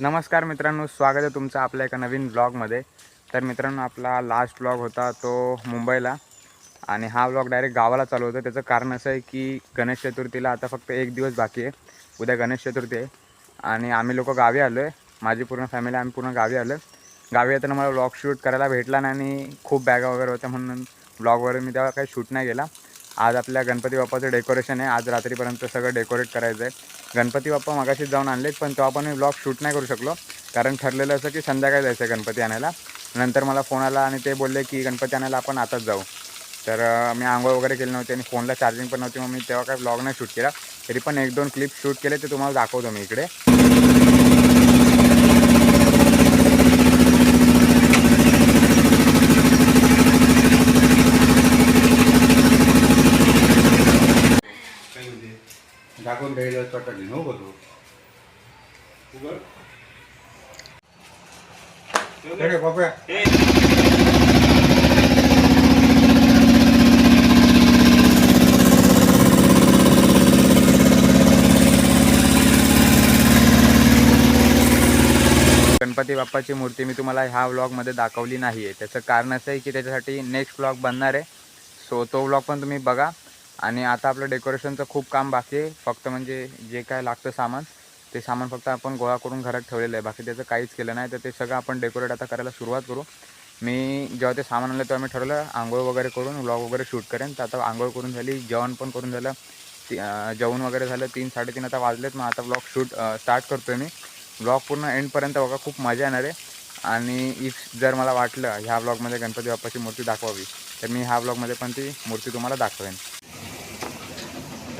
नमस्कार मित्रांनो स्वागत आहे तुमचं आपल्या एका नवीन ब्लॉगमध्ये तर मित्रांनो आपला लास्ट ब्लॉग होता तो मुंबईला आणि हा ब्लॉग डायरेक्ट गावाला चालू होता. त्याचं कारण असं आहे की गणेश चतुर्थीला आता फक्त एक दिवस बाकी आहे. उद्या गणेश चतुर्थी आहे. आणि आम्ही लोक गावी आलो आहे माझी पूर्ण फॅमिली आम्ही पूर्ण गावी आलो गावी येताना मला ब्लॉग शूट करायला भेटला नाही आणि खूप बॅगा वगैरे होत्या म्हणून ब्लॉगवर मी तेव्हा काही शूट नाही गेला आज आपल्या गणपती बाप्पाचं डेकोरेशन आहे. आज रात्रीपर्यंत सगळं डेकोरेट करायचं आहे गणपती बाप्पा मगाशीच जाऊन आणलेत पण तेव्हा पण मी ब्लॉग शूट नाही करू शकलो. कारण ठरलेलं असं की संध्याकाळी जायचं आहे गणपती आणायला. नंतर मला फोन आला आणि ते बोलले की गणपती आणायला आपण आताच जाऊ. तर मी आंघोळ वगैरे केली नव्हती आणि फोनला चार्जिंग पण नव्हती मग मी तेव्हा काय ब्लॉग नाही शूट केला. तरी पण एक दोन क्लिप शूट केले ते तुम्हाला दाखवतो मी इकडे काही म्हणजे दाखवून काही चटणी हो बघू उघड गणपती बाप्पाची मूर्ती मी तुम्हाला ह्या व्लॉगमध्ये दाखवली नाही आहे त्याचं कारण असं आहे की त्याच्यासाठी नेक्स्ट व्लॉग बनणार आहे. सो तो व्लॉग पण तुम्ही बघा. आणि आता आपलं डेकोरेशनचं खूप काम बाकी आहे. फक्त म्हणजे जे काय लागतं सामान. ते सामान फक्त आपण गोळा करून घरात ठेवलेलं आहे. बाकी त्याचं काहीच केलं नाही. तर ते सगळं आपण डेकोरेट आता करायला सुरुवात करू. मी जेव्हा ते सामान आणलं तेव्हा मी ठरवलं आंघोळ वगैरे करून व्लॉग वगैरे शूट करेन. तर आता आंघोळ करून झाली जेवण पण करून झालं. ती जेवण वगैरे झालं. तीन साडेतीन आता वाजलेत. मग आता ब्लॉग शूट स्टार्ट करतो आहे मी. ब्लॉग पूर्ण एंडपर्यंत बघा खूप मजा येणार आहे. आणि इफ जर मला वाटलं ह्या ब्लॉगमध्ये गणपती बाप्पाची मूर्ती दाखवावी तर मी ह्या ब्लॉगमध्ये पण ती मूर्ती तुम्हाला दाखवेन.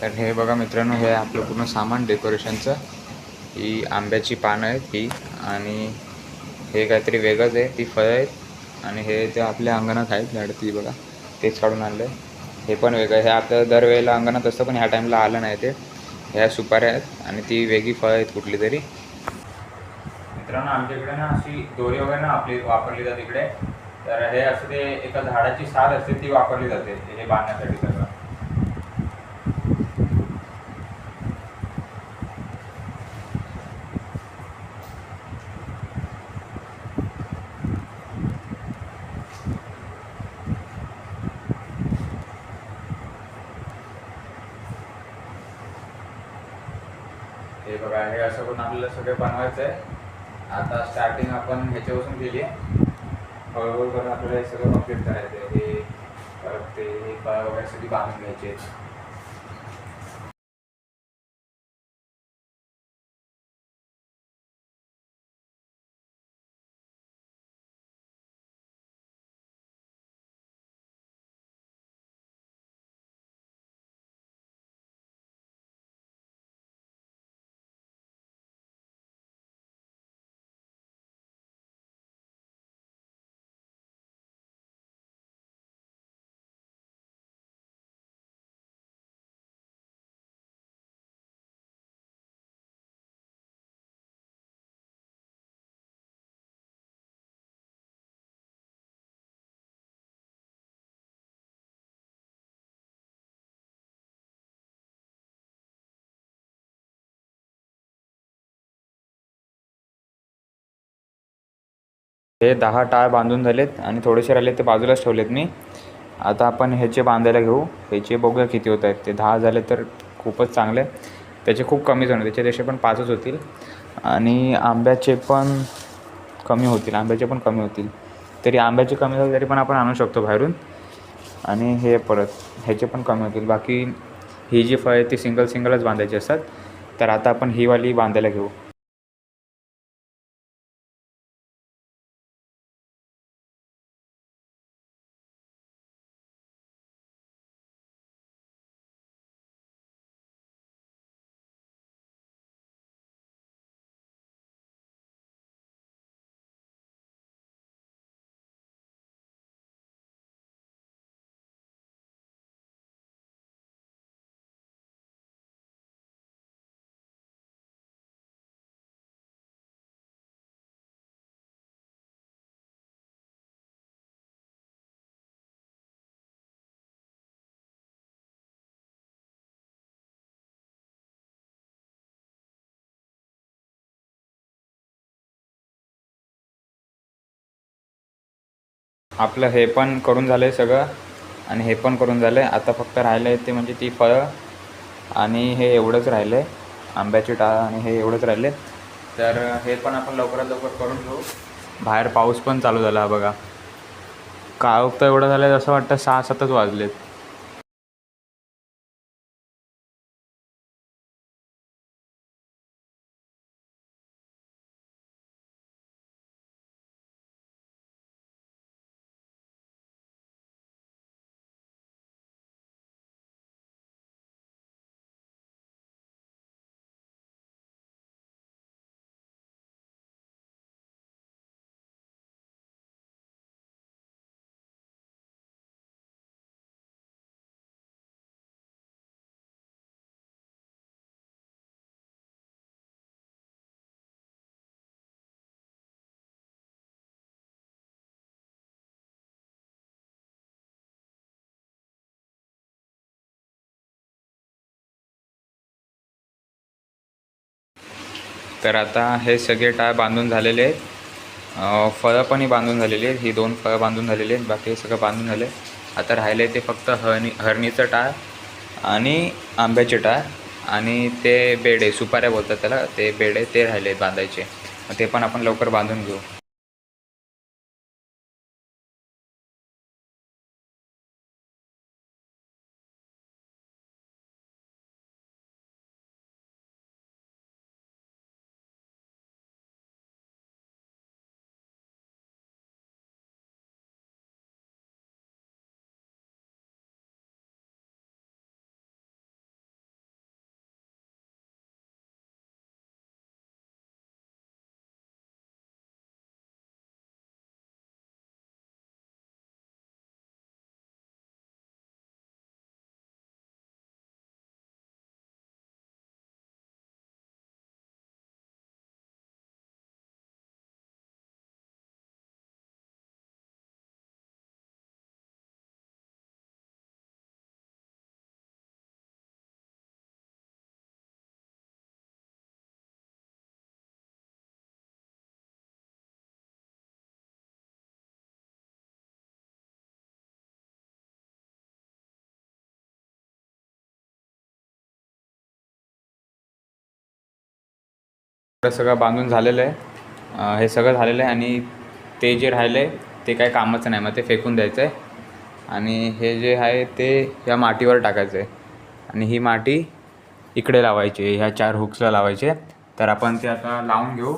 तर हे बघा मित्रांनो हे आपलं पूर्ण सामान डेकोरेशनचं ही आंब्याची पानं आहेत ही. आणि हे काहीतरी वेगळंच आहे ती फळं आहेत. आणि हे ते आपल्या अंगणात आहेत झाड ती बघा तेच काढून आणलं आहे हे पण वेगळं हे आपलं दरवेळेला अंगणात असतं पण ह्या टाईमला आलं नाही ते. ह्या सुपाऱ्या आहेत आणि ती वेगळी फळं आहेत कुठली तरी. मित्रांनो आमच्या इकडे ना अशी दोरी वगैरे ना आपली वापरली जाते इकडे. तर हे असं ते एका झाडाची साल असते ती वापरली जाते हे बांधण्यासाठी सगळं हे बघा हे असं करून आपल्याला करायचं आहे. आता स्टार्टिंग आपण ह्याच्यापासून केली आहे हळूहळू करून आपल्याला हे सगळं कंप्लीट करायचं आहे हे परत ते हे वगैरेसाठी वगैरे सगळी बांधून घ्यायचे हे दहा टाळ बांधून झालेत आणि थोडेसे राहिले ते बाजूलाच ठेवलेत मी. आता आपण ह्याचे बांधायला घेऊ ह्याचे बघूया किती होत आहेत ते दहा झाले तर खूपच चांगले. त्याचे खूप कमीच होणार त्याच्यापेक्षा पण पाचच होतील. आणि आंब्याचे पण कमी होतील आंब्याचे पण कमी होतील. तरी आंब्याचे कमी झाले तरी पण आपण आणू शकतो बाहेरून. आणि हे परत ह्याचे पण कमी होतील. बाकी ही जी फळ आहे ती सिंगल सिंगलच बांधायची असतात. तर आता आपण ही वाली बांधायला घेऊ. आपलं हे पण करून झालं आहे सगळं आणि हे पण करून झालं आहे आता फक्त राहिलं आहे ते म्हणजे ती फळं आणि हे एवढंच राहिलं आहे आंब्याची टाळ आणि हे एवढंच राहिले तर हे पण आपण लवकरात लवकर करून घेऊ. बाहेर पाऊस पण चालू झाला बघा. काळ तर एवढं झालं आहे असं वाटतं सहा सातच वाजलेत. तर आता हे सगळे टाळ बांधून झालेले आहेत. फळं पण ही बांधून झालेली आहेत. ही दोन फळं बांधून झालेली आहेत. बाकी हे सगळं बांधून झाले. आता राहिले ते फक्त हरणी हरणीचं टाळ आणि आंब्याचे टाळ आणि ते बेडे सुपाऱ्या बोलतात त्याला. ते बेडे ते राहिले आहेत बांधायचे ते पण आपण लवकर बांधून घेऊ. सगळं बांधून झालेलं आहे. हे सगळं झालेलं आहे आणि ते जे राहिलं आहे ते काही कामाचं नाही. मग ते फेकून द्यायचं आहे. आणि हे जे आहे ते ह्या मातीवर टाकायचं आहे. आणि ही माती इकडे लावायची ह्या चार हुक्सला लावायचे तर आपण ते आता लावून घेऊ.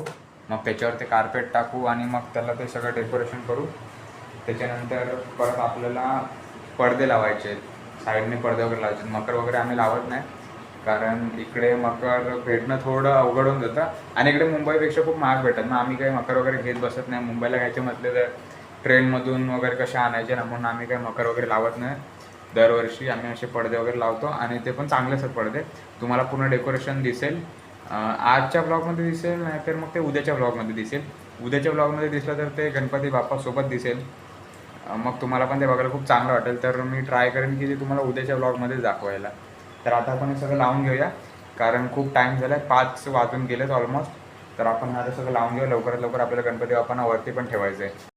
मग त्याच्यावर ते कार्पेट टाकू आणि मग त्याला ते सगळं डेकोरेशन करू. त्याच्यानंतर परत आपल्याला पडदे लावायचे साईडने पडदे वगैरे लावायचे मकर वगैरे आम्ही लावत नाही. कारण इकडे मकर भेटणं थोडं अवघड होऊन जातं. आणि इकडे मुंबईपेक्षा खूप महाग भेटतात. ना आम्ही काही मकर वगैरे घेत बसत नाही. मुंबईला घ्यायचे म्हटले तर ट्रेनमधून वगैरे कशा आणायचे ना म्हणून आम्ही काही मकर वगैरे लावत नाही. दरवर्षी आम्ही असे पडदे वगैरे लावतो आणि ते पण चांगले असतात पडदे. तुम्हाला पूर्ण डेकोरेशन दिसेल. आजच्या ब्लॉगमध्ये दिसेल नाहीतर मग ते उद्याच्या ब्लॉगमध्ये दिसेल. उद्याच्या ब्लॉगमध्ये दिसलं तर ते गणपती बाप्पासोबत दिसेल. मग तुम्हाला पण ते बघायला खूप चांगलं वाटेल. तर मी ट्राय करेन की ते तुम्हाला उद्याच्या ब्लॉगमध्ये दाखवायला. तर आता आपण हे सगळं लावून घेऊया. कारण खूप टाईम झाला आहे पाच वाजून गेलेत ऑलमोस्ट तर आपण आता सगळं लावून घेऊया लवकरात लवकर आपल्याला गणपती बाप्पांना वरती पण ठेवायचं आहे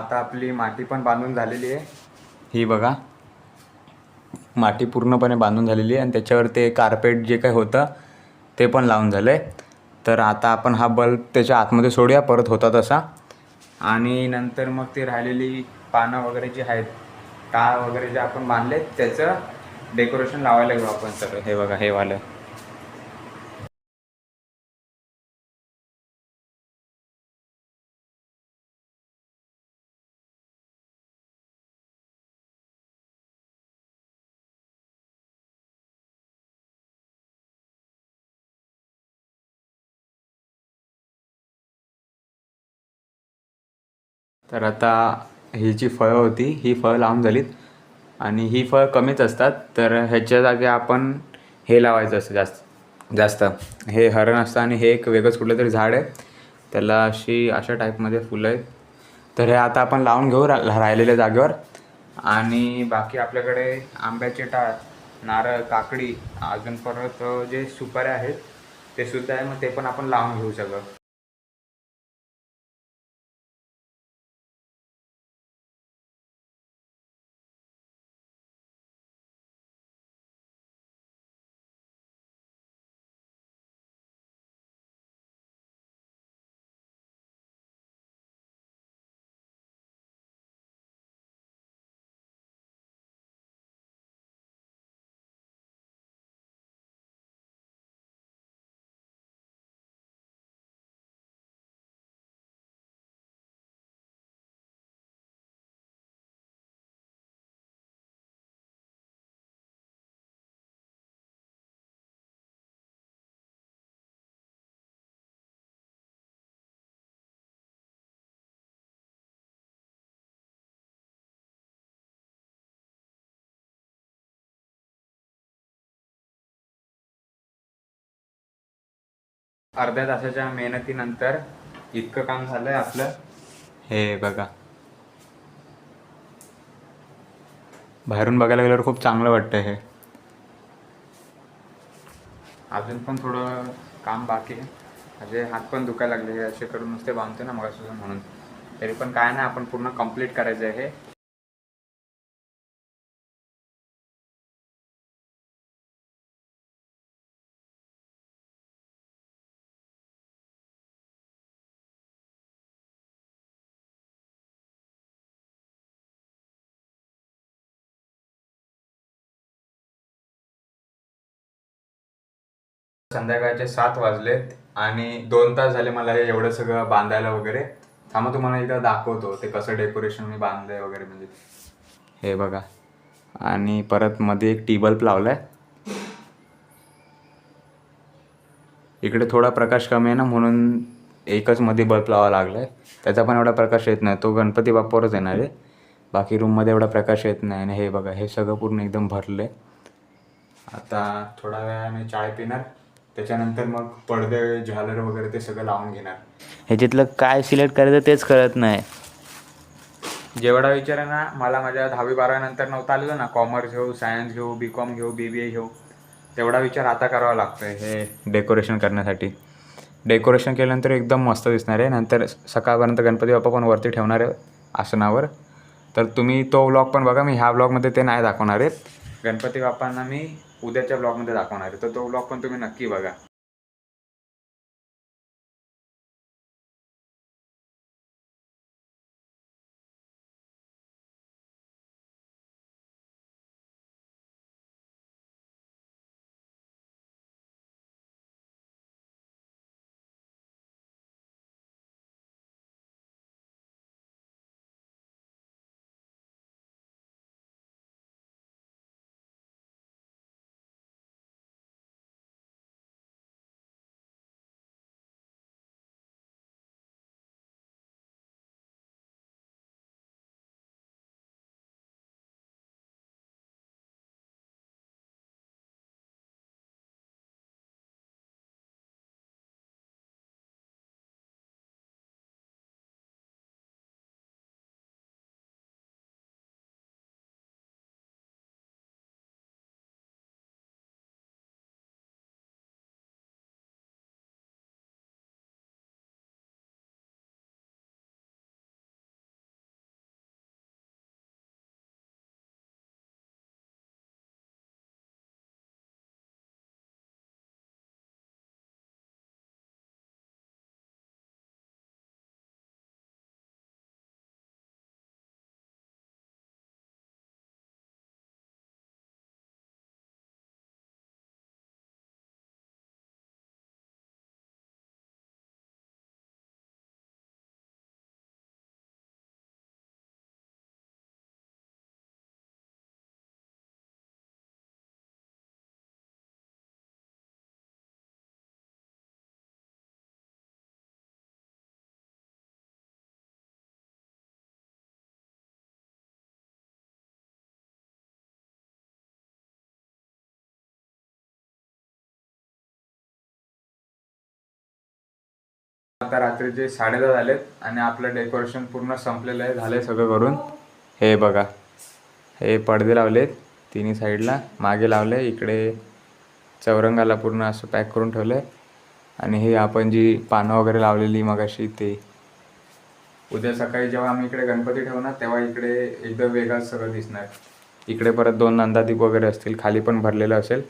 आता आपली माती पण बांधून झालेली आहे. ही बघा. माती पूर्णपणे बांधून झालेली आहे आणि त्याच्यावर ते कार्पेट जे काही होतं ते पण लावून झालं आहे तर आता आपण हा बल्ब त्याच्या आतमध्ये सोडूया परत होता तसा. आणि नंतर मग ते राहिलेली पानं वगैरे जी आहेत टाळ वगैरे जे आपण बांधले त्याचं डेकोरेशन लावायला घेऊ आपण सगळं. हे बघा हे वालं. तर आता ही जी फळं होती ही फळं लावून झालीत आणि ही फळं कमीच असतात. तर ह्याच्या जागी आपण हे लावायचं असतं जास्त जास्त. हे हरण असतं आणि हे एक वेगळंच कुठलं तरी झाड आहे. त्याला अशी अशा टाईपमध्ये फुलं आहेत. तर हे आता आपण लावून घेऊ रा राहिलेल्या जागेवर. आणि बाकी आपल्याकडे आंब्याचे टाळ नारळ काकडी अजून परत जे सुपाऱ्या आहेत ते सुद्धा आहे. मग ते पण आपण लावून घेऊ सगळं. अर्ध्या तासाच्या मेहनतीनंतर इतकं काम झालंय आपलं. हे बघा. बाहेरून बघायला गेल्यावर खूप चांगलं वाटतं हे. अजून पण थोडं काम बाकी आहे. म्हणजे हात पण दुखायला लागले हे असे करून नुसते बांधतो ना मग म्हणून. तरी पण काय नाही आपण पूर्ण कंप्लीट करायचं आहे संध्याकाळचे सात वाजलेत आणि दोन तास झाले मला हे एवढं सगळं बांधायला वगैरे. थांबा तुम्हाला एकदा दाखवतो ते कसं डेकोरेशन मी बांधलंय वगैरे म्हणजे. हे बघा. आणि परत मध्ये एक टीबल्ब लावलाय. इकडे थोडा प्रकाश कमी आहे ना म्हणून एकच मध्ये बल्ब लावा लागलाय. त्याचा पण एवढा प्रकाश येत नाही. तो गणपती बाप्पावरच येणार आहे. बाकी रूममध्ये एवढा प्रकाश येत नाही. आणि हे बघा हे सगळं पूर्ण एकदम भरलं आहे आता थोडा वेळाने चाय पिणार. त्याच्यानंतर मग पडदे झालर वगैरे ते सगळं लावून घेणार. ह्याच्यातलं काय सिलेक्ट करायचं तेच कळत नाही. जेवढा विचार आहे ना मला माझ्या दहावी बारावीनंतर नव्हता आलेलं ना. कॉमर्स घेऊ सायन्स घेऊ बी कॉम घेऊ बी बी ए घेऊ. तेवढा विचार आता करावा लागतोय हे डेकोरेशन करण्यासाठी. डेकोरेशन केल्यानंतर एकदम मस्त दिसणार आहे. नंतर सकाळपर्यंत गणपती बाप्पा पण वरती ठेवणार आहे आसनावर. तर तुम्ही तो व्लॉग पण बघा. मी ह्या व्लॉगमध्ये ते नाही दाखवणार आहेत. गणपती बाप्पांना मी उद्याच्या ब्लॉगमध्ये दाखवणार आहे. तर तो ब्लॉग पण तुम्ही नक्की बघा. आता रात्रीचे साडेदहा झालेत आणि आपलं डेकोरेशन पूर्ण संपलेलं आहे झालंय सगळं करून. हे बघा हे पडदे लावलेत तिन्ही साईडला. मागे लावले इकडे चौरंगाला पूर्ण असं पॅक करून ठेवलं आहे आणि हे आपण जी पानं वगैरे लावलेली मगाशी ते. उद्या सकाळी जेव्हा आम्ही इकडे गणपती ठेवणार तेव्हा इकडे एकदम वेगळाच सगळं दिसणार. इकडे परत दोन नंदादीप वगैरे असतील खाली पण भरलेलं असेल.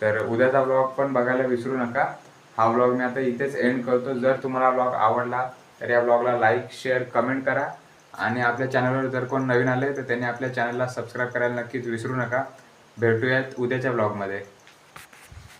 तर उद्याचा ब्लॉग पण बघायला विसरू नका. हा ब्लॉग मी आता इथेच एंड करतो. जर तुम्हाला ब्लॉग आवडला तर या ब्लॉगला लाईक शेअर कमेंट करा. आणि आपल्या चॅनलवर जर कोण नवीन आले तर त्यांनी आपल्या चॅनलला सबस्क्राईब करायला नक्कीच विसरू नका. भेटूयात उद्याच्या ब्लॉगमध्ये